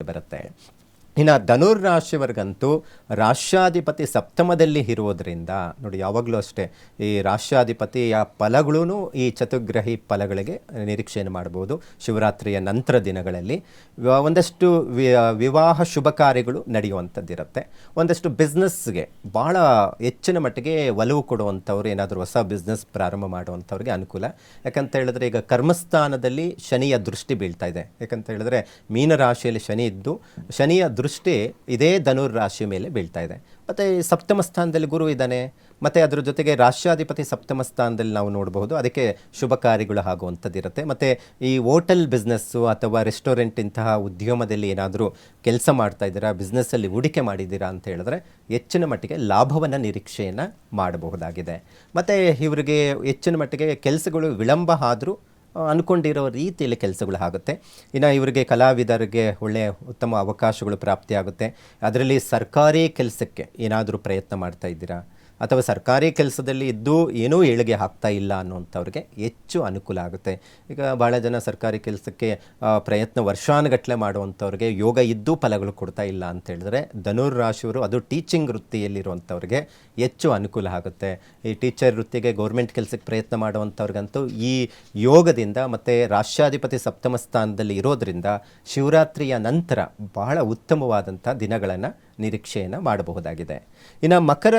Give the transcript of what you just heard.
Até. ಇನ್ನು ಧನುರ್ ರಾಶಿಯವರೆಗಂತೂ ರಾಷ್ಟ್ರಾಧಿಪತಿ ಸಪ್ತಮದಲ್ಲಿ ಇರೋದರಿಂದ ನೋಡಿ ಯಾವಾಗಲೂ ಅಷ್ಟೇ, ಈ ರಾಷ್ಟ್ರಾಧಿಪತಿಯ ಫಲಗಳೂ ಈ ಚತುರ್ಗ್ರಹಿ ಫಲಗಳಿಗೆ ನಿರೀಕ್ಷೆಯನ್ನು ಮಾಡ್ಬೋದು ಶಿವರಾತ್ರಿಯ ನಂತರ ದಿನಗಳಲ್ಲಿ ಒಂದಷ್ಟು ವಿವಾಹ ಶುಭ ಕಾರ್ಯಗಳು ನಡೆಯುವಂಥದ್ದಿರುತ್ತೆ. ಒಂದಷ್ಟು ಬಿಸ್ನೆಸ್ಗೆ ಭಾಳ ಹೆಚ್ಚಿನ ಮಟ್ಟಿಗೆ ಒಲವು ಕೊಡುವಂಥವ್ರು, ಏನಾದರೂ ಹೊಸ ಬಿಸ್ನೆಸ್ ಪ್ರಾರಂಭ ಮಾಡುವಂಥವ್ರಿಗೆ ಅನುಕೂಲ. ಯಾಕಂತ ಹೇಳಿದ್ರೆ ಈಗ ಕರ್ಮಸ್ಥಾನದಲ್ಲಿ ಶನಿಯ ದೃಷ್ಟಿ ಬೀಳ್ತಾ ಇದೆ. ಯಾಕಂತ ಹೇಳಿದ್ರೆ ಮೀನರಾಶಿಯಲ್ಲಿ ಶನಿ ಇದ್ದು, ಶನಿಯ ದೃಷ್ಟಿ ಇದೇ ಧನುರ್ ರಾಶಿ ಮೇಲೆ ಬೀಳ್ತಾ ಇದೆ. ಮತ್ತು ಸಪ್ತಮ ಸ್ಥಾನದಲ್ಲಿ ಗುರು ಇದ್ದಾನೆ, ಮತ್ತು ಅದರ ಜೊತೆಗೆ ರಾಷ್ಟ್ರಾಧಿಪತಿ ಸಪ್ತಮ ಸ್ಥಾನದಲ್ಲಿ ನಾವು ನೋಡಬಹುದು, ಅದಕ್ಕೆ ಶುಭ ಕಾರ್ಯಗಳು ಆಗುವಂಥದ್ದಿರುತ್ತೆ ಮತ್ತು ಈ ಹೋಟೆಲ್ ಬಿಸ್ನೆಸ್ಸು ಅಥವಾ ರೆಸ್ಟೋರೆಂಟ್ ಇಂತಹ ಉದ್ಯಮದಲ್ಲಿ ಏನಾದರೂ ಕೆಲಸ ಮಾಡ್ತಾ ಇದ್ದೀರಾ, ಬಿಸ್ನೆಸ್ಸಲ್ಲಿ ಹೂಡಿಕೆ ಮಾಡಿದ್ದೀರಾ ಅಂತ ಹೇಳಿದ್ರೆ ಹೆಚ್ಚಿನ ಮಟ್ಟಿಗೆ ಲಾಭವನ್ನು ನಿರೀಕ್ಷೆಯನ್ನು ಮಾಡಬಹುದಾಗಿದೆ. ಮತ್ತು ಇವರಿಗೆ ಹೆಚ್ಚಿನ ಮಟ್ಟಿಗೆ ಕೆಲಸಗಳು ವಿಳಂಬ ಆದರೂ ಅಂದ್ಕೊಂಡಿರೋ ರೀತಿಯಲ್ಲಿ ಕೆಲಸಗಳು ಆಗುತ್ತೆ. ಇನ್ನು ಇವರಿಗೆ ಕಲಾವಿದರಿಗೆ ಒಳ್ಳೆಯ ಉತ್ತಮ ಅವಕಾಶಗಳು ಪ್ರಾಪ್ತಿಯಾಗುತ್ತೆ. ಅದರಲ್ಲಿ ಸರ್ಕಾರಿ ಕೆಲಸಕ್ಕೆ ಏನಾದರೂ ಪ್ರಯತ್ನ ಮಾಡ್ತಾ ಇದ್ದೀರಾ? ಅಥವಾ ಸರ್ಕಾರಿ ಕೆಲಸದಲ್ಲಿ ಇದ್ದು ಏನೂ ಏಳಿಗೆ ಹಾಕ್ತಾ ಇಲ್ಲ ಅನ್ನುವಂಥವ್ರಿಗೆ ಹೆಚ್ಚು ಅನುಕೂಲ ಆಗುತ್ತೆ. ಈಗ ಭಾಳ ಜನ ಸರ್ಕಾರಿ ಕೆಲಸಕ್ಕೆ ಪ್ರಯತ್ನ ವರ್ಷಾನುಗಟ್ಟಲೆ ಮಾಡುವಂಥವ್ರಿಗೆ ಯೋಗ ಇದ್ದು ಫಲಗಳು ಕೊಡ್ತಾ ಇಲ್ಲ ಅಂತ ಹೇಳಿದ್ರೆ ಧನುರ್ ರಾಶಿಯವರು ಅದು ಟೀಚಿಂಗ್ ವೃತ್ತಿಯಲ್ಲಿರುವಂಥವ್ರಿಗೆ ಹೆಚ್ಚು ಅನುಕೂಲ ಆಗುತ್ತೆ. ಈ ಟೀಚರ್ ವೃತ್ತಿಗೆ ಗೌರ್ಮೆಂಟ್ ಕೆಲಸಕ್ಕೆ ಪ್ರಯತ್ನ ಮಾಡುವಂಥವ್ರಿಗಂತೂ ಈ ಯೋಗದಿಂದ ಮತ್ತು ರಾಷ್ಟ್ರಾಧಿಪತಿ ಸಪ್ತಮ ಸ್ಥಾನದಲ್ಲಿ ಇರೋದ್ರಿಂದ ಶಿವರಾತ್ರಿಯ ನಂತರ ಬಹಳ ಉತ್ತಮವಾದಂಥ ದಿನಗಳನ್ನು ನಿರೀಕ್ಷೆಯನ್ನು ಮಾಡಬಹುದಾಗಿದೆ. ಇನ್ನು ಮಕರ